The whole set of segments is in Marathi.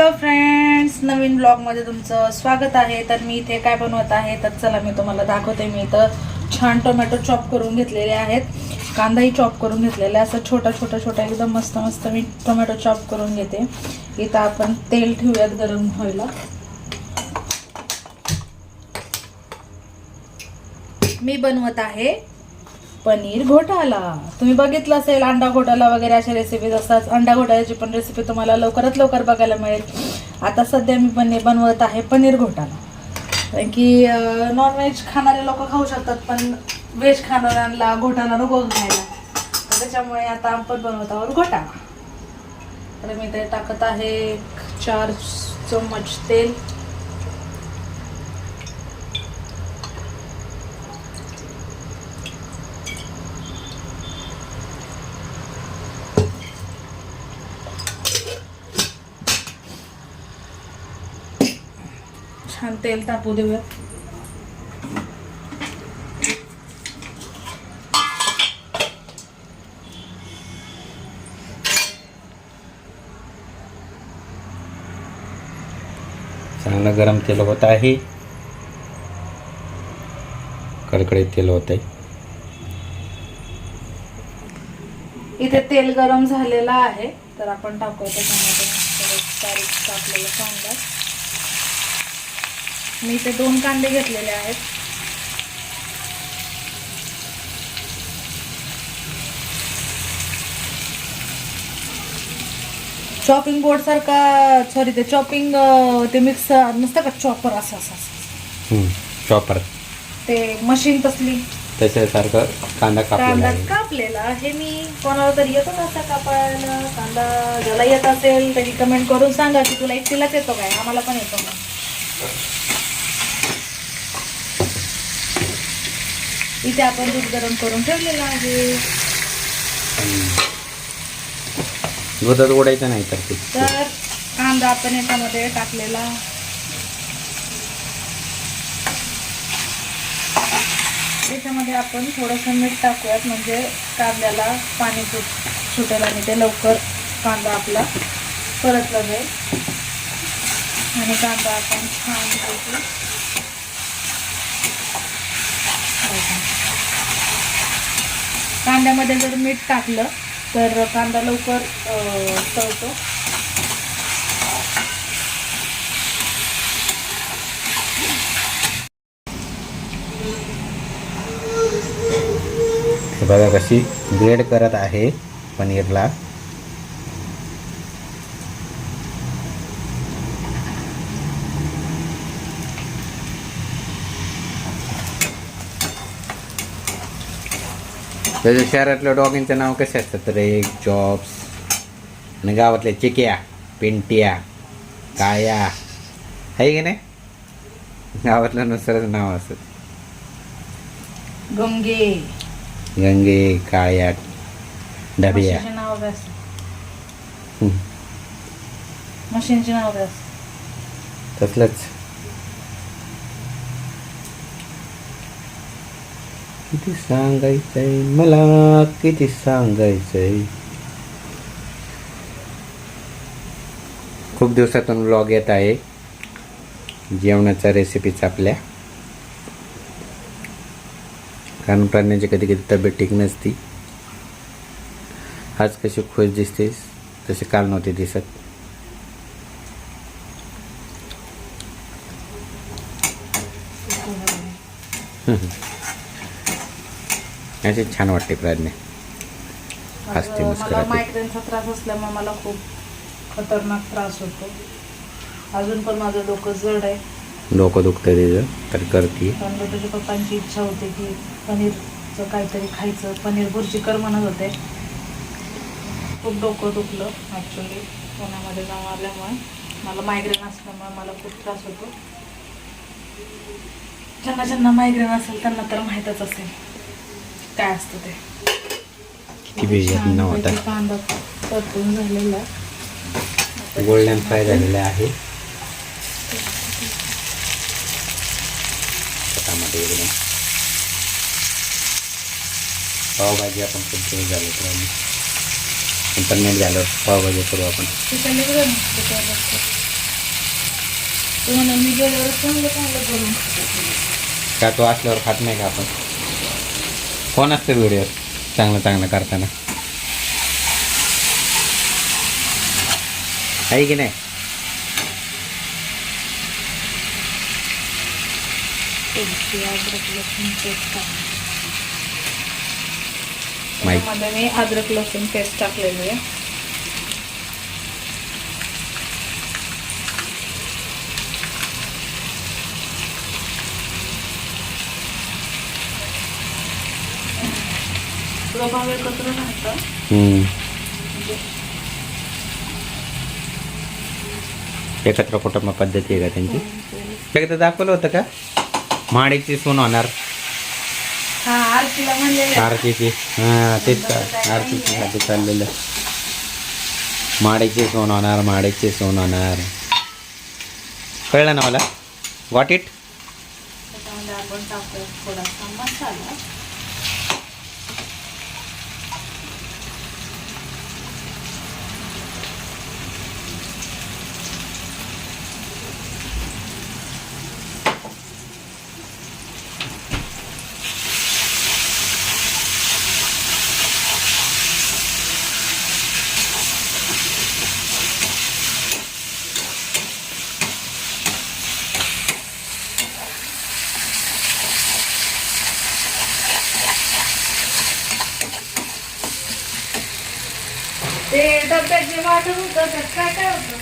हॅलो फ्रेंड्स नवीन ब्लॉगमध्ये तुमचं स्वागत आहे. तर मी इथे काय बनवत आहे? तर चला मी तुम्हाला दाखवते. मी इथं छान टोमॅटो चॉप करून घेतलेले आहेत. कांदाही चॉप करून घेतलेला आहे. असं छोटा छोटा छोटा एकदम मस्त मस्त मी टोमॅटो चॉप करून घेते. इथं आपण तेल ठेवूयात गरम व्हायला. मी बनवत आहे पनीर घोटाला. तुम्ही बघितलं असेल अंडा घोटाला वगैरे अशा रेसिपीज असतात. अंडा घोटाळ्याची पण रेसिपी तुम्हाला लवकरात लवकर बघायला मिळेल. आता सध्या मी पण बनवत आहे पनीर घोटाला. कारण की नॉनव्हेज खाणारे लोक खाऊ शकतात पण व्हेज खाणाऱ्यांना घोटाला नको घ्यायला. त्याच्यामुळे आता आपण बनवत आहोत घोटाळा. तर मी ते टाकत आहे चार चम्मच तेल. छान तेल तापू देऊया चांगलं गरम तेल होत आहे. कडकडीत तेल होत आहे इथे तेल गरम झालेलं आहे तर आपण टाकूया त्याच्यामध्ये. बारीक कापलेला कांदा. मी इथे दोन कांदे घेतलेले आहेत. चॉपिंग बोर्ड सारखा सॉरी ते चॉपिंग ते मिक्स नसतं का? चॉपर असं असं असं. चॉपर ते मशीन तसली. त्याच्यासारखं कांदा कापलेला कांदा कापलेला हे मी कोणाला तरी येतो ना असा कापायला. कांदा ज्याला येत असेल त्याची कमेंट करून सांगा की तुला एकटीलाच येतो काय? आम्हाला पण येतो मग. इथे आपण दूध गरम करून ठेवलेलं आहे. दुधात ओढायचं नाही तर ते. तर कांदा आपण याच्यामध्ये टाकलेला. त्याच्यामध्ये आपण थोडंसं मीठ टाकूयात म्हणजे कांद्याला पाणी सुट सुटेल आणि ते लवकर कांदा आपला परतला जाईल. आणि कांदा आपण छान कांद्यामध्ये जर मीठ टाकलं तर कांदा लवकर तळतो. बघा कशी ग्रेड करत आहे पनीरला. त्याच्या शहरातल्या डॉगिंचं नाव कसे असतात रे जॉब्स आणि गावातल्या चिक्या पेंटिया काया. आहे की नाही? गावातल्या नुसारच नाव असत गंगे. गंगे काळ्या डबिया. मशीनचे नाव. तसलंच. किती सांगायचंय? मला किती सांगायचंय? खूप दिवसातून व्लॉग येत आहे. जेवणाच्या रेसिपीच आपल्या कारण प्राण्याची कधी कधी तब्येत ठीक नसती. आज कशी खुश दिसतेस? तसे काल नव्हते दिसत. असे छान वाटते प्राज्ञा. मला मुस्कुराते मायग्रेनचा त्रास असल्यामुळे मला खूप खतरनाक त्रास होतो. अजून पण माझं डोकं जड आहे. डोकं दुखतं तिचं तर करते. कारण तुझ्या पप्पांची इच्छा होती की पनीरचं काहीतरी खायचं. पनीर भुर्जी कर म्हणत होते. खूप डोकं दुखलं ॲक्च्युली पुण्यामध्ये जाऊन आल्यामुळे. मला मायग्रेन असल्यामुळे मला खूप त्रास होतो. ज्यांना ज्यांना मायग्रेन असेल त्यांना तर माहीतच असेल. काय असतं ते किती बिझी नव्हता छानपैकी कांदा परतून झालेला आहे. गोल्डन फ्राय झालेलं आहे. एकदम पावभाजी आपण दिवस झालो तर आम्ही इंटरनेट झालं पावभाजी करू आपण. का तो असल्यावर खात नाही का आपण? कोण असतं व्हिडिओ चांगलं चांगलं करताना. आहे की नाही? मी अद्रक लसूण पेस्ट टाकलेली आहे. एकत्र राहतं हम्म. म्हणजे एकत्र कुटुंब पद्धती आहे का त्यांची? एकदा दाखवलं होतं का? माडीची सून होणार. हा आरतीला म्हणलेलं आहे. आरतीची. हां तेच का? आरतीची साठी चाललेलं. माडीची सोन होणार माडीची सोन होणार. कळलं ना मला? वॉट इट त्याच्यामध्ये आपण टाकतो थोडासा मसाला ते डब्यात जे वाटण होतं त्यात काय काय होतं?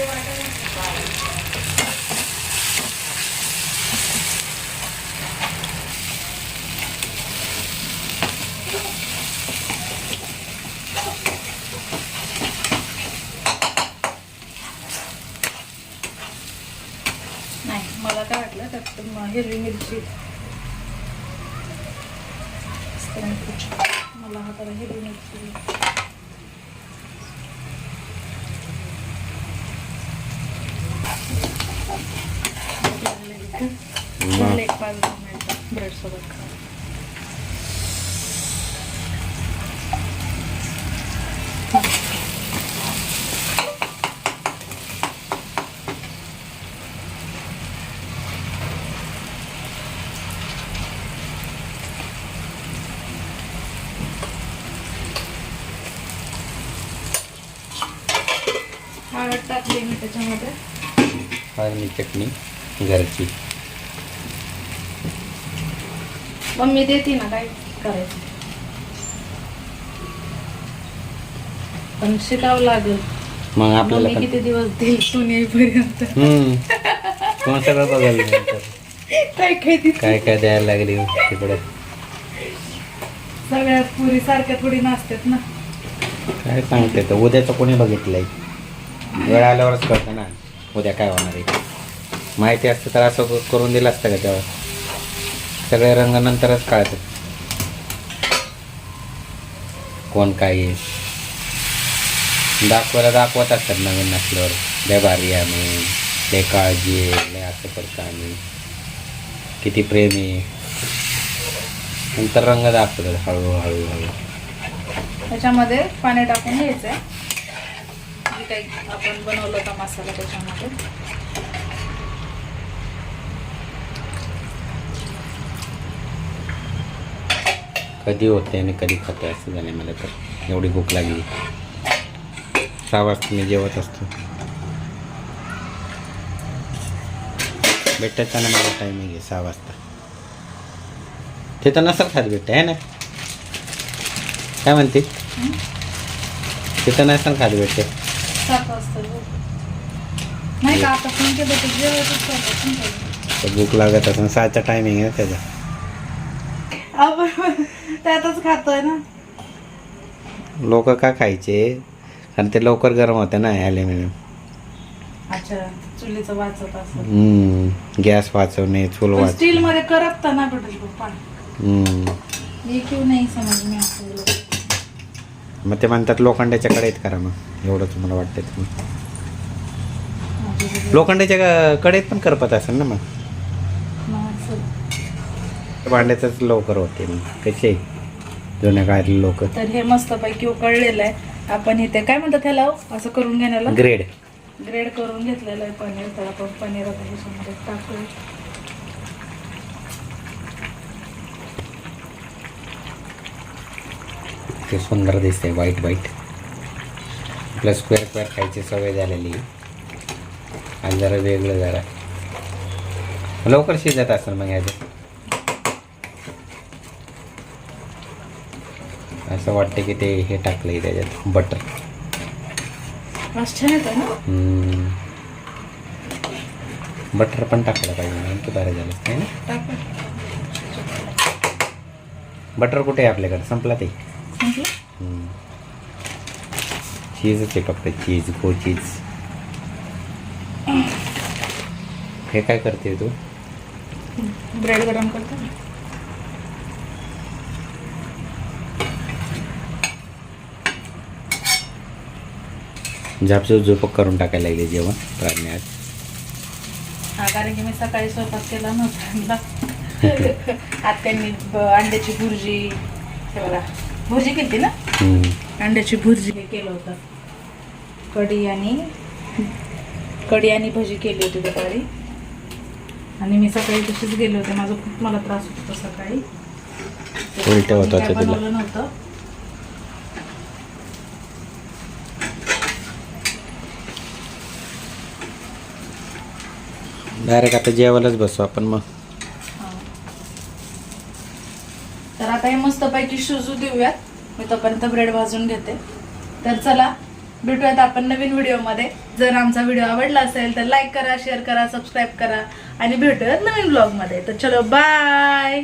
वाटण नाही मला काय वाटलं त्यात म- हिरवी मिरची. मला हाताला हिरवी मिरची. झाले एक पाच दहा मिनिटं ब्रेड सोबत खा हळद टाकली मी त्याच्यामध्ये हळदी चटणी घरची मम्मी देते ना काय करायचं? पण शिकावं लागेल. मग आपल्याला मम्मी किती दिवस देईल सून येईपर्यंत? हम्म. कोण सगळं बघायला काय काय ती काय काय द्यायला लागली तिकडे. सगळ्या पुरी सारख्या थोडी नाचतात ना. काय सांगते तर उद्याचं कोणी बघितलंय? वेळ आल्यावरच कळतं ना. उद्या काय होणार आहे? माहिती असतं तर असं करून दिलं असतं का तेव्हा? सगळे रंग नंतरच कळतात कोण काय आहे? दाखवायला दाखवत असतात नवीन नसल्यावर. लय भारी आहे आम्ही. लय काळजी आहे. लय असं करतो आम्ही. किती प्रेम आहे. नंतर रंग दाखवतात हळूहळू. हळू त्याच्यामध्ये पाणी टाकून घ्यायचं जे काही आपण बनवलं होता मसाला त्याच्यामध्ये. कधी होते आणि कधी खाते असं झालं मला तर. एवढी भूक लागली. सहा वाजता मी जेवत असतो. भेटायचा ना मला टायमिंग आहे सहा वाजता. ते तर नसेल खात भेटते आहे ना? काय म्हणते? ते तर नसेल खात भेटते भूक लागत असेल सहाचा टायमिंग आहे ना त्याचा. त्यातच खातोय ना. लोक का खायचे? कारण ते लवकर गरम होते ना ॲल्युमिनियम. अच्छा चुलीचं वाचत असं गॅस वाचवणे चूल वाच स्टील मध्ये करपता ना पटेल पप्पा हम्म. ये क्यों नाही समज मी आपल्याला मग ते म्हणतात लोखंडाच्या कडेत करा मग. एवढं तुम्हाला वाटतं तुम्ही लोखंडाच्या क- कडेत पण करपत असेल ना मग? भांड्यातच लवकर होते मग कसे जुन्या काळातले लोक. तर हे मस्त पैकी उकळलेलं आहे. आपण इथे काय म्हणतात ह्याला हो? असं करून घेण्याला? ग्रेड. ग्रेड करून घेतलेलं आहे पनीर. तर आपण पनीर आता ह्याच्यामध्ये टाकू ते सुंदर दिसते white white plus square square खायची सवय झालेली. आणि जरा वेगळं जरा. लवकर शिजत असेल मग ह्याचं. असं वाटतं की ते हे टाकलंय त्याच्यात बटर बटर पण टाकलं पाहिजे ते बरं झालं आहे ना? बटर कुठे आहे आपल्याकडे? संपला ते? चीजच आहे फक्त चीज गो चीज हे काय करते तू? ब्रेड गरम करतो ना. झापझूप झोपक करून टाकायला लागले जेवण प्राणी आज हा कारण की मी सकाळी स्वयंपाक केला नव्हता आत्यांनी ब- अंड्याची भुर्जी बघा भुर्जी केली ना. अंड्याची भुर्जी केलं होतं. कढी आणि कढी आणि भजी केली होती दुपारी. आणि मी सकाळी तशीच गेले होते. माझा खूप मला त्रास होत सकाळी. बनवलं नव्हतं. डायरेक्ट आता जेवायलाच बसू आपण मग. तर आता हे मस्तपैकी शिजू देऊयात. मी तोपर्यंत ब्रेड भाजून घेते. तर चला भेटूयात आपण नवीन व्हिडिओमध्ये. जर आमचा व्हिडिओ आवडला असेल तर लाईक करा शेअर करा सबस्क्राईब करा. आणि भेटूयात नवीन ब्लॉगमध्ये तर चलो बाय